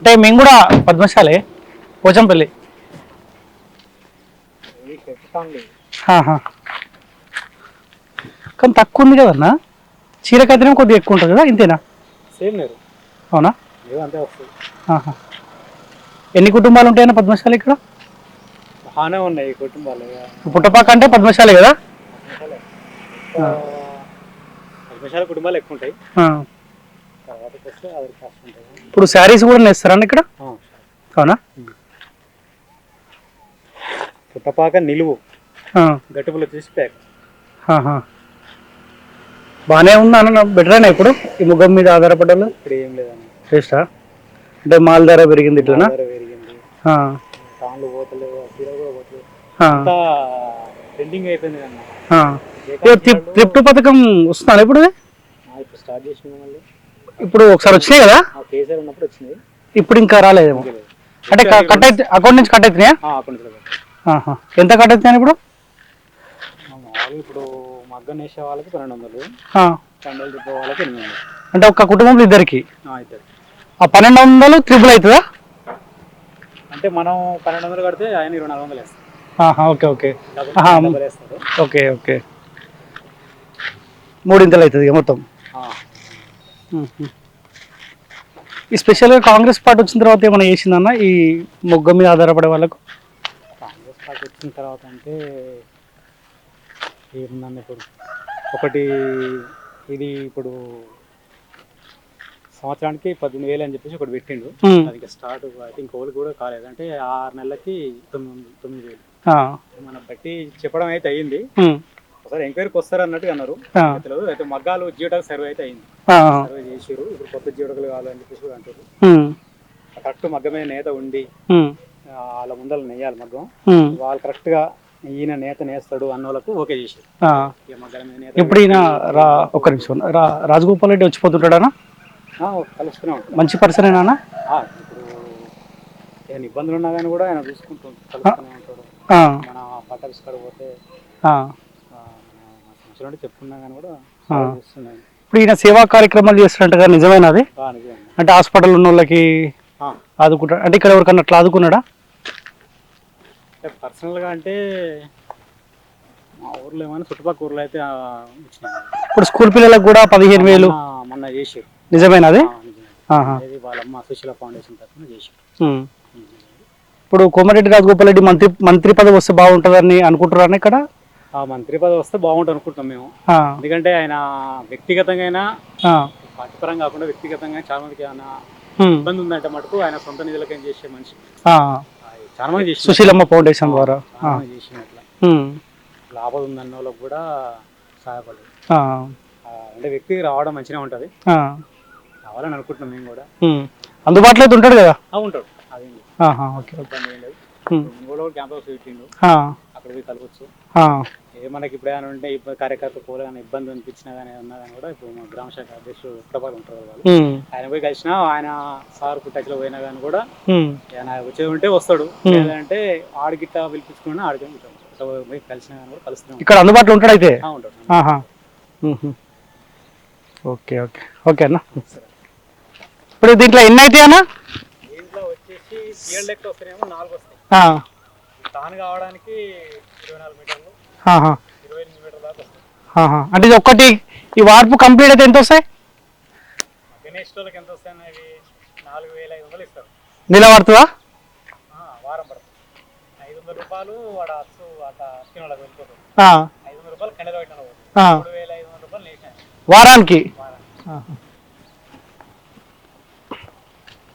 అంటే మేము కూడా పద్మశాలే పోచంపల్లి. కానీ తక్కువ ఉంది కదన్నా? చీరకైతేనే కొద్దిగా ఎక్కువ ఉంటుంది కదా ఇంతేనా? సేమ్ లేదు. అవునా. ఎన్ని కుటుంబాలు ఉంటాయన్న పద్మశాలి ఇక్కడ? బాగానే ఉన్నాయి కుటుంబాలు పుట్టపాక అంటే పద్మశాలి కదా? పద్మశాల. కుటుంబాలు ఎక్కువ ఉంటాయి. ఇప్పుడు శారీస్ కూడా నేస్తారండి ఇక్కడ. అవునా? పుట్టపాక నిలువు. ఆ. గట్టుపులు వచ్చేసి ప్యాక్. బాగానే ఉందా అన్న? బెటరేనా ఇప్పుడు? ఈ ముఖం మీద ఆధారపడ్డాలు ఇక్కడ ఏం లేదండి టేస్టా? అంటే మాల్ ధర పెరిగింది ఇట్లనా? ధర పెరిగింది. పోతలేవు చీర కూడా పోతలేవు. ట్రెండింగ్ అయిపోయింది త్రిప్ట్ పథకం వస్తుందా ఇప్పుడు? ఇప్పుడు స్టార్ట్ చేసింది మళ్ళీ. ఇప్పుడు ఒకసారి వచ్చినాయి కదా? కేసీఆర్ ఉన్నప్పుడు వచ్చింది ఇప్పుడు ఇంకా రాలేదేమో. అంటే కట్ అయితే అకౌంట్ నుంచి కట్ అవుతున్నాయా. ఆహా. ఎంత కట్ అవుతున్నాయి ఇప్పుడు? ఇప్పుడు మగ్గం వేసే వాళ్ళకి పన్నెండు వందలు ఆ. కండలు తిప్పే వాళ్ళకి ఎనిమిది వందలు. అంటే ఒక కుటుంబంలో ఇద్దరికి? ఆ, ఇద్దరు ఆ పన్నెండు వందలు త్రిపుల్ అవుతుందా? అంటే మనం పన్నెండు వందలు కడితే ఆయన ఇరవై నాలుగు వందలు వేస్తాం ఆహా, ఓకే ఓకే. డబుల్ ఆహా. డబుల్ వేస్తారు. Okay okay. మూడింతలు అవుతుంది ఇక మొత్తం. ఆ. ఈ స్పెషల్గా కాంగ్రెస్ పార్టీ వచ్చిన తర్వాత ఏమైనా చేసిందన్న? ఈ మొగ్గ మీద ఆధారపడే వాళ్ళకు? కాంగ్రెస్ పార్టీ వచ్చిన తర్వాత అంటే ఏముందండి ఇప్పుడు? ఒకటి ఇది ఇప్పుడు సంవత్సరానికి పద్దెనిమిది వేలు అని చెప్పేసి ఒకటి పెట్టిండు. అది స్టార్ట్ అయితే ఇంకోళ్ళు కూడా కాలేదు. అంటే ఆరు నెలలకి తొమ్మిది తొమ్మిది వేలు. మన బట్టి చెప్పడం అయితే అయ్యింది. ఒకసారి ఎంక్వైరీకి వస్తారు అన్నట్టుగా అన్నారు. తెలియదు. అయితే మగ్గాలు జీవటాకు సర్వే అయితే అయింది. సర్వే చేసిరు ఇప్పుడు కొత్త జీవటకులు కావాలని చెప్పేసి అంటారు. కరెక్ట్ మగ్గ మీద నేత ఉండి వాళ్ళ ముందర నెయ్యాలి మగ్గం. వాళ్ళు కరెక్ట్గా ఈయన నేత నేస్తాడు అన్న వాళ్ళకు ఓకే చేసారు ఇప్పుడు ఈయన రా ఒక్క నిమిషం. రా రాజగోపాల్ రెడ్డి వచ్చిపోతుంటాడా ఆ, కలుస్తూనే ఉంటాడు. మంచి పర్సన్ ఏనా ఇప్పుడు ఏమైనా ఇబ్బందులు ఉన్నా కానీ కూడా ఆయన చూసుకుంటూ కలుస్తూనే ఉంటాడు. మన పట్టాభిస్ కాడ పోతే చెప్పుకున్నా కానీ కూడా ఇప్పుడు ఈయన సేవా కార్యక్రమాలు చేస్తున్నట్టుగా నిజమేనది నిజమే. అంటే హాస్పిటల్ ఉన్న వాళ్ళకి ఆదుకుంటాడు. అంటే ఇక్కడ ఎవరికన్నా అట్లా ఆదుకున్నాడా? పర్సనల్గా అంటే మా ఊర్లో ఏమైనా చుట్టుపక్కల ఊర్లో అయితే. ఇప్పుడు స్కూల్ పిల్లలకు కూడా పదిహేను వేలు. మొన్న- చేసారు నిజమేనది వాళ్ళమ్మ సుశీల ఫౌండేషన్ తరఫున చేసారు. ఇప్పుడు కోమరెడ్డి రాజగోపాల్ రెడ్డి మంత్రి మంత్రి పదవి వస్తే బాగుంటుందని అనుకుంటున్నారా ఇక్కడ? ఆ మంత్రి పదవి వస్తే బాగుంటుంది అనుకుంటున్నాం మేము. ఎందుకంటే ఆయన వ్యక్తిగతంగా అయినా ఆ, పార్టీ పరంగా కాకుండా వ్యక్తిగతంగా చాలా మందికి ఉమ్, ఇబ్బంది ఉందంటే మటుకు ఆయన సొంత నిధులకి ఏం చేసే మనిషి. చాలా మంది చేసి సుశీలమ్మ ఫౌండేషన్ ద్వారా. చేసినట్ల లాభం ఉందన్న వాళ్ళకి కూడా సహాయపడదు అంటే వ్యక్తి రావడం మంచిగా ఉంటుంది. రావాలని అనుకుంటున్నాం మేము కూడా. అందుబాటులో అయితే ఉంటాడు కదా? ఉంటాడు. అదేం ఓకే ఓకే. ఇబ్బంది ఏం లేదు. ఉమ్, మునుగోడు కూడా క్యాంప్ హౌస్ పెట్టిండు. అక్కడ పోయి కలవచ్చు. ఏ మనకి ఇప్పుడు ఏమైనా ఉంటే ఇబ్బంది కార్యకర్త పోలే కానీ ఇబ్బంది అనిపించినా కానీ ఉన్నా కానీ కూడా ఇప్పుడు మా గ్రామ శాఖ అధ్యక్షుడు ఉత్తరపాలు ఉంటారు వాళ్ళు. ఆయన పోయి కలిసినా ఆయన సార్ టచ్లో పోయినా కానీ కూడా ఆయన వచ్చేది ఉంటే వస్తాడు. లేదంటే ఆడిగిట్ట పిలిపించుకున్నా ఆడికి పోయి కలిసినా కానీ కూడా కలుస్తూనే ఇక్కడ అందుబాటులో ఉంటాడు అయితే? ఉంటాడు. Okay okay. ఓకే అన్న. ఇప్పుడు దీంట్లో ఎన్ని అవుతాయి అన్న? దీంట్లో వచ్చేసి సీఎల్ లెక్క వస్తేనేమో నాలుగు వస్తాయి. తాను కావడానికి ఇరవై నాలుగు మీటర్లు ఇరవై ఎనిమిది మీటర్ల దాకా వస్తాయి ఆహా. అంటే ఇది ఒక్కటి ఈ వార్పు కంప్లీట్ అయితే ఎంత వస్తాయి గణేష్ వాళ్ళకి ఎంత వస్తాయి అనేవి నాలుగు వేల ఐదు వందలు ఇస్తారు. నిలబడుతుందా వారం పడుతుంది. ఐదు వందల రూపాయలు వాడు అచ్చు అట్లా వాళ్ళకి వెళ్ళిపోతుంది ఐదు వందల రూపాయలు కండలో పెట్టిన. మూడు వేల ఐదు వందల రూపాయలు నేసిన వారానికి? వారానికి.